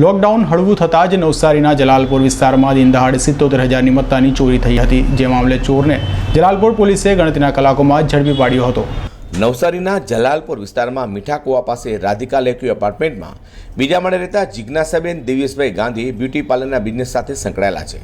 Lockdown હળવું થતાં જ નવસારીના જલાલપુર વિસ્તારમાં દિનદહાડ સિત્તોતેર હજારની મત્તાની ચોરી થઈ હતી. જે મામલે ચોરને જલાલપુર પોલીસે ગણતરીના કલાકોમાં જ ઝડપી પાડ્યો હતો. નવસારીના જલાલપુર વિસ્તારમાં મીઠા કુવા પાસે રાધિકા લેક્યુ એપાર્ટમેન્ટમાં બીજા માળે રહેતા જિજ્ઞાસાબેન દેવેશભાઈ ગાંધી બ્યુટી પાર્લરના બિઝનેસ સાથે સંકળાયેલા છે.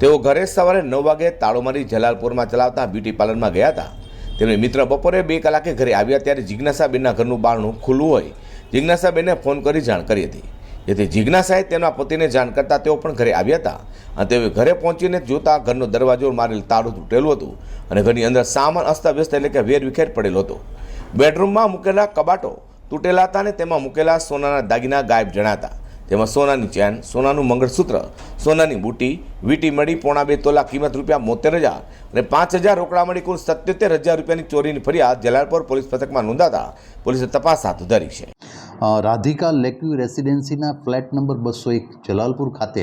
તેઓ ઘરે સવારે નવ વાગે તાળો મારી જલાલપુરમાં ચલાવતા બ્યુટી પાર્લરમાં ગયા હતા. તેમણે મિત્ર બપોરે બે કલાકે ઘરે આવ્યા ત્યારે જિજ્ઞાસાબેનના ઘરનું બારણું ખુલ્લું હોય જિજ્ઞાસાબેને ફોન કરી જાણ કરી હતી. જેથી જિજ્ઞાસાએ તેના પતિને જાણ કરતા તેઓ પણ ઘરે આવ્યા હતા. અને તેઓ ઘરે પહોંચીને જોતા ઘરનો દરવાજો મારેલ તાળું તૂટેલું હતું અને ઘરની અંદર સામાન અસ્તવ્યસ્ત એટલે કે વેર વિખેર પડેલો હતો. બેડરૂમમાં મૂકેલા કબાટો તૂટેલા હતા અને તેમાં મૂકેલા સોનાના દાગીના ગાયબ જણાતા. તેમાં સોનાની ચેન, સોનાનું મંગળસૂત્ર, સોનાની બુટી, વીટી મળી, પોણા બે તોલા કિંમત રૂપિયા બોતેર હજાર અને પાંચ હજાર રોકડા મળી, કુલ સત્યોતેર હજાર રૂપિયાની ચોરીની ફરિયાદ જલાલપોર પોલીસ મથકમાં નોંધાતા પોલીસે તપાસ હાથ ધરી છે. રાધિકા લેક્યુ રેસિડેન્સીના ફ્લેટ નંબર બસો એક, જલાલપુર ખાતે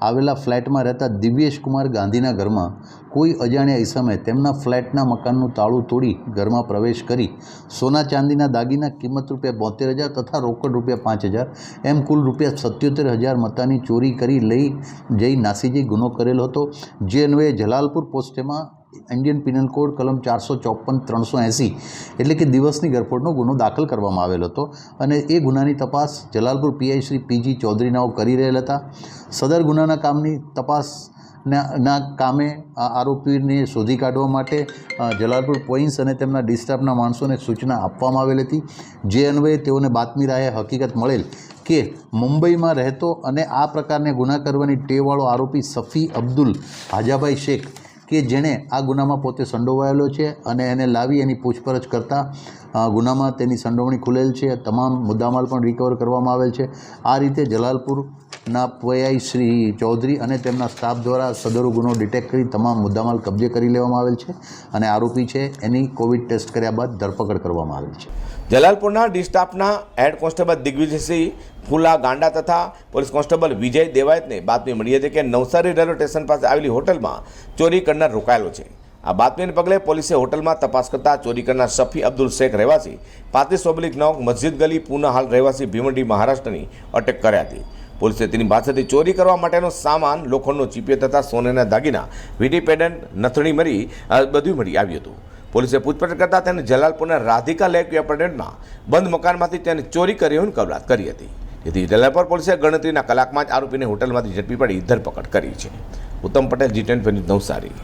આવેલા ફ્લેટમાં રહેતા દિવ્યેશ કુમાર ગાંધીના ઘરમાં કોઈ અજાણ્યા ઈસમે તેમના ફ્લેટના મકાનનું તાળું તોડી ઘરમાં પ્રવેશ કરી સોના ચાંદીના દાગીના કિંમત રૂપિયા બોતેર હજાર તથા રોકડ રૂપિયા પાંચ હજાર એમ કુલ રૂપિયા સત્યોતેર હજાર મતાની ચોરી કરી લઈ જઈ નાસી જઈ ગુનો કરેલો હતો. જે અન્વયે જલાલપુર પોસ્ટેમાં ઇન્ડિયન પિનલ કોડ કલમ ચારસો ચોપન, ત્રણસો એંસી, એટલે કે દિવસની ગરફોડનો ગુનો દાખલ કરવામાં આવેલો હતો. અને એ ગુનાની તપાસ જલાલપુર પીઆઈ શ્રી પીજી ચૌધરીનાઓ કરી રહેલા હતા. સદર ગુનાના કામની તપાસ ના કામે આરોપીને શોધી કાઢવા માટે જલાલપુર પોઈન્ટ્સ અને તેમના ડિસ્ટાફના માણસોને સૂચના આપવામાં આવેલ હતી. જે અન્વયે તેઓને બાતમી રાહે હકીકત મળેલ કે મુંબઈમાં રહેતો અને આ પ્રકારને ગુના કરવાની ટેવવાળો આરોપી સફી અબ્દુલ હાજાભાઈ શેખ કે જેણે આ ગુનામાં પોતે સંડોવાયેલો છે અને એને લાવી એની પૂછપરછ કરતાં ગુનામાં તેની સંડોવણી ખુલેલ છે. તમામ મુદ્દામાલ પણ રિકવર કરવામાં આવેલ છે. આ રીતે જલાલપુરના પીઆઈ શ્રી ચૌધરી અને તેમના સ્ટાફ દ્વારા સદરો ગુનો ડિટેક્ટ કરી તમામ મુદ્દામાલ કબજે કરી લેવામાં આવેલ છે અને આરોપી છે, એની કોવિડ ટેસ્ટ કર્યા બાદ ધરપકડ કરવામાં આવેલ છે. જલાલપુરના ડિસ્ટાફના હેડ કોન્સ્ટેબલ દિગ્વિજયસિંહ ફૂલા ગાંડા તથા પોલીસ કોન્સ્ટેબલ વિજય દેવાયતને બાતમી મળી હતી કે નવસારી રેલવે સ્ટેશન પાસે આવેલી હોટલમાં ચોરી કરનાર રોકાયેલો છે. આ બાતમીને પગલે પોલીસે હોટલમાં તપાસ કરતા ચોરી કરનાર શફી અબ્દુલ શેખ રહેવાસી પાંત્રીસ ઓબ્લિક નવ મસ્જિદ ગલી, પૂના હાલ રહેવાસી ભીમંડી મહારાષ્ટ્રની અટક કર્યા હતી. પોલીસે તેની પાસેથી ચોરી કરવા માટેનો સામાન, લોખંડનો ચીપિયો તથા સોનેના દાગીના, વીટી પેડન, નથણી મરી બધું મળી આવ્યું હતું. પોલીસે પૂછપરછ કરતાં તેને જલાલપુરના રાધિકા લેક એપાર્ટમેન્ટમાં બંધ મકાનમાંથી તેને ચોરી કરી હોવાની કબૂલાત કરી હતી. જેથી જલાલપુર પોલીસે ગણતરીના કલાકમાં જ આરોપીને હોટલમાંથી ઝડપી પડી ધરપકડ કરી છે. Uttam Patel, G ten Navsari.